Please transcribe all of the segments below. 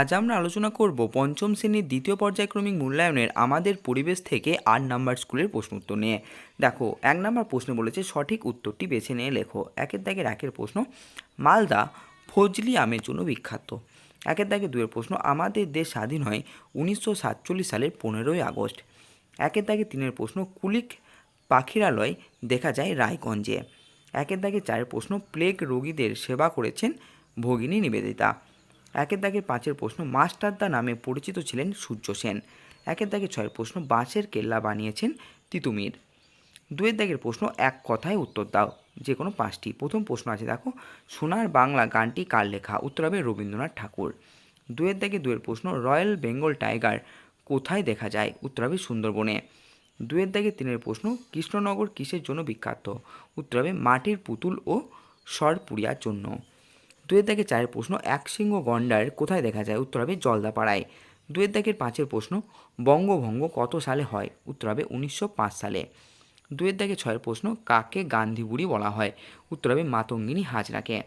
আজ আমরা আলোচনা করব পঞ্চম শ্রেণির দ্বিতীয় পর্যায়ক্রমিক মূল্যায়নের আমাদের পরিবেশ থেকে আট নাম্বার স্কুলের প্রশ্ন উত্তর নিয়ে। দেখো, এক নাম্বার প্রশ্ন বলেছে, সঠিক উত্তরটি বেছে নিয়ে লেখো। একের দাগের একের প্রশ্ন, মালদা ফজলি আমের জন্য বিখ্যাত। একের দাগে দুয়ের প্রশ্ন, আমাদের দেশ স্বাধীন হয় উনিশশো সাতচল্লিশ সালের পনেরোই আগস্ট। একের দাগে তিনের প্রশ্ন, কুলিক পাখিরালয় দেখা যায় রায়গঞ্জে। একের দাগে চারের প্রশ্ন, প্লেগ রোগীদের সেবা করেছেন ভগিনী নিবেদিতা। একের দাগে পাঁচের প্রশ্ন মাস্টারদা নামে পরিচিত ছিলেন সূর্য সেন। একের দাগে ছয়ের প্রশ্ন বাঁশের কেল্লা বানিয়েছেন তিতুমির। দুয়ের দাগের প্রশ্ন এক কথায় উত্তর দাও। যে কোনো পাঁচটি। প্রথম প্রশ্ন আছে, দেখো, সোনার বাংলা গানটি কার লেখা? উত্তর হবে রবীন্দ্রনাথ ঠাকুর। দুয়ের দাগে দুয়ের প্রশ্ন, রয়্যাল বেঙ্গল টাইগার কোথায় দেখা যায়? উত্তর হবে সুন্দরবনে। দুয়ের দাগে তিনের প্রশ্ন, কৃষ্ণনগর কিসের জন্য বিখ্যাত? উত্তর হবে মাটির পুতুল ও সরপুরিয়ার জন্য। দুয়ের দাগে চারের প্রশ্ন, এক সিংহ গন্ডার কোথায় দেখা যায়? উত্তর হবে জলদাপাড়ায়। দুয়ের দাগের পাঁচের প্রশ্ন, বঙ্গভঙ্গ কত সালে হয়? উত্তর হবে উনিশশো পাঁচ সালে। দুয়ের দাগে ছয়ের প্রশ্ন, কাকে গান্ধীবুড়ি বলা হয়? উত্তর হবে মাতঙ্গিনী হাজরাকে।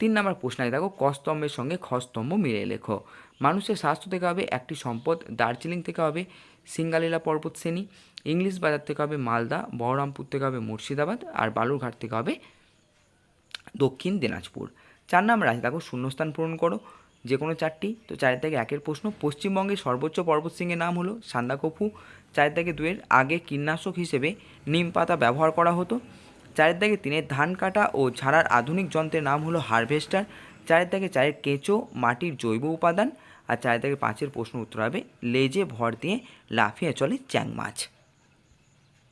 তিন নম্বর প্রশ্ন দেখো, কস্তম্ভের সঙ্গে খস্তম্ভ মিলে লেখো। মানুষের স্বাস্থ্য থেকে হবে একটি সম্পদ, দার্জিলিং থেকে হবে সিঙ্গালীলা পর্বত শ্রেণি, ইংলিশ বাজার থেকে হবে মালদা, বহরমপুর থেকে হবে মুর্শিদাবাদ, আর বালুরঘাট থেকে হবে দক্ষিণ দিনাজপুর। চার নাম্বার আছে দেখো শূন্যস্থান পূরণ করো, যে কোনো চারটি, তো চারের থেকে একের প্রশ্ন। পশ্চিমবঙ্গের সর্বোচ্চ পর্বতশৃঙ্গের নাম হলো সান্দাকফু। চারের থেকে দুয়ের আগে কীটনাশক হিসেবে নিম পাতা ব্যবহার করা হতো। চারের থেকে তিনের ধান কাটা ও ঝাড়ার আধুনিক যন্ত্রের নাম হলো হারভেস্টার। চারের থেকে চারের কেঁচো, মাটির জৈব উপাদান। আর চারের থেকে পাঁচের প্রশ্ন উত্তর হবে, লেজে ভর দিয়ে লাফিয়ে চলে চ্যাং মাছ